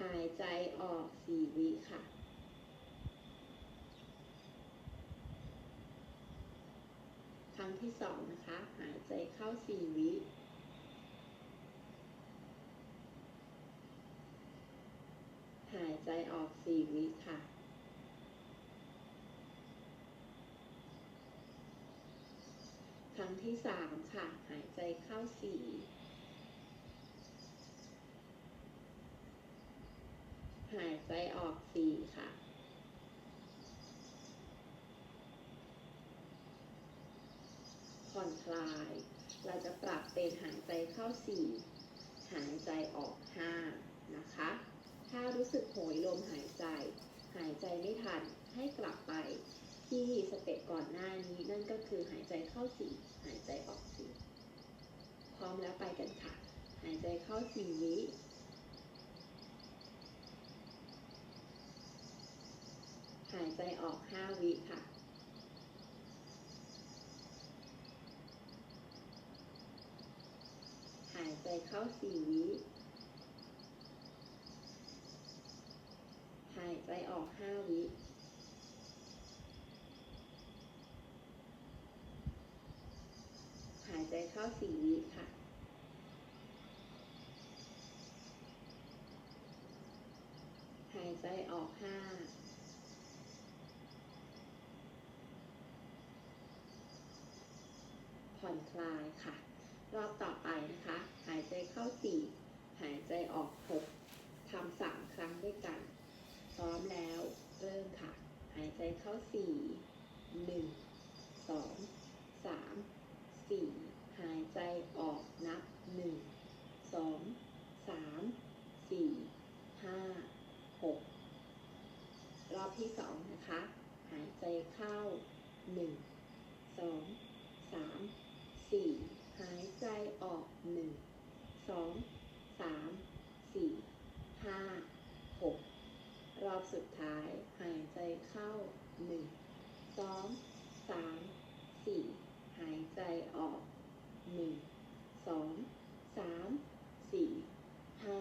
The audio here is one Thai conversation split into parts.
หายใจออกสี่วิค่ะ ครั้งที่สองนะคะ หายใจเข้าสี่วิหายใจออกสี่วิค่ะ ครั้งที่สามค่ะ หายใจเข้าสี่ หายใจออกสี่ค่ะ ผ่อนคลาย เราจะปรับเป็นหายใจเข้าสี่หายใจออกห้านะคะ ถ้ารู้สึกโหยลมหายใจ หายใจไม่ทันให้กลับไปที่สเต็ปก่อนหน้านี้นั่นก็คือหายใจเข้าสี่หายใจออกสี่พร้อมแล้วไปกันค่ะ หายใจเข้าสี่วิ หายใจออกห้าวิค่ะหายใจเข้าสี่วิ หายใจออกห้าวิ หายใจเข้าสี่วิค่ะ หายใจออกห้า ผ่อนคลายค่ะ รอบต่อไปนะคะ หายใจเข้าสี่หายใจออกหกทำสามครั้งด้วยกัน พร้อมแล้วเริ่มค่ะ หายใจเข้าสี่หนึ่งสองสามสี่หายใจออกนับหนึ่งสองสามสี่ห้าหกรอบที่สองนะคะ หายใจเข้าหนึ่ง สุดท้าย หายใจเข้าหนึ่งสองสามสี่หายใจออกหนึ่งสองสามสี่ห้า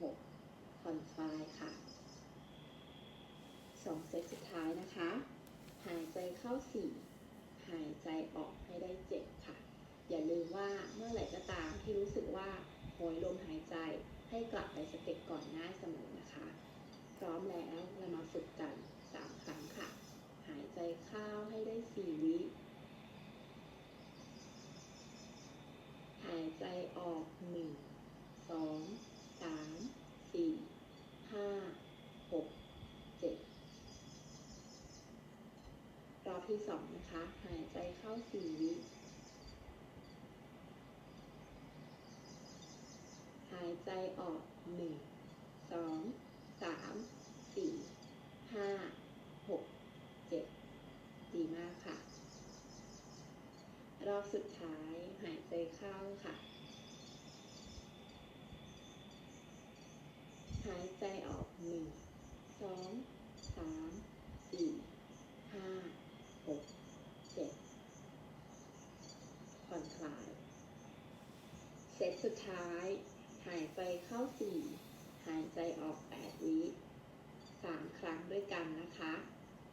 หกผ่อนคลายค่ะสองเซตสุดท้ายนะคะ หายใจเข้าสี่หายใจออกให้ได้เจ็ดค่ะ อย่าลืมว่าเมื่อไหร่ก็ตามที่รู้สึกว่าโหยลมหายใจให้กลับไปสเต็ปก่อนหน้าเสมอนะคะ พร้อมแล้วเรามาฝึกกันสามครั้งค่ะ หายใจเข้าให้ได้สี่วิ หายใจออกหนึ่งสองสามสี่ห้าหกเจ็ดรอบที่สองนะคะ หายใจเข้าสี่วิ หายใจออกหนึ่งสอง สามสี่ห้าหกเจ็ดดีมากค่ะ รอบสุดท้ายหายใจเข้าค่ะ หายใจออกหนึ่งสองสามสี่ห้าหกเจ็ดผ่อนคลาย เซตสุดท้าย หายใจเข้าสี่ายใจออกแปดวิสามครั้งด้วยกันนะคะ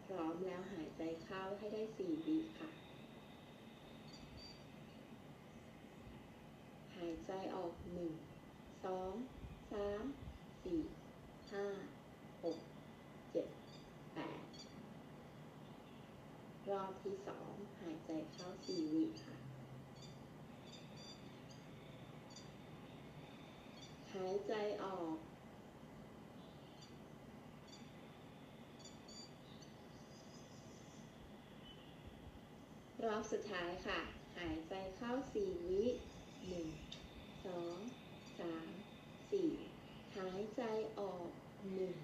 พร้อมแล้วหายใจเข้าให้ได้สี่วิค่ะ หายใจออกหนึ่งสองสามสี่ห้าหกเจ็ดแปดรอบที่สองหายใจเข้าสี่วิค่ะหายใจออก ร อบสุดท้ายค่ะ หายใจเข้าสี่วิหนึ่งสองสามสี่หายใจออกหนึ่ง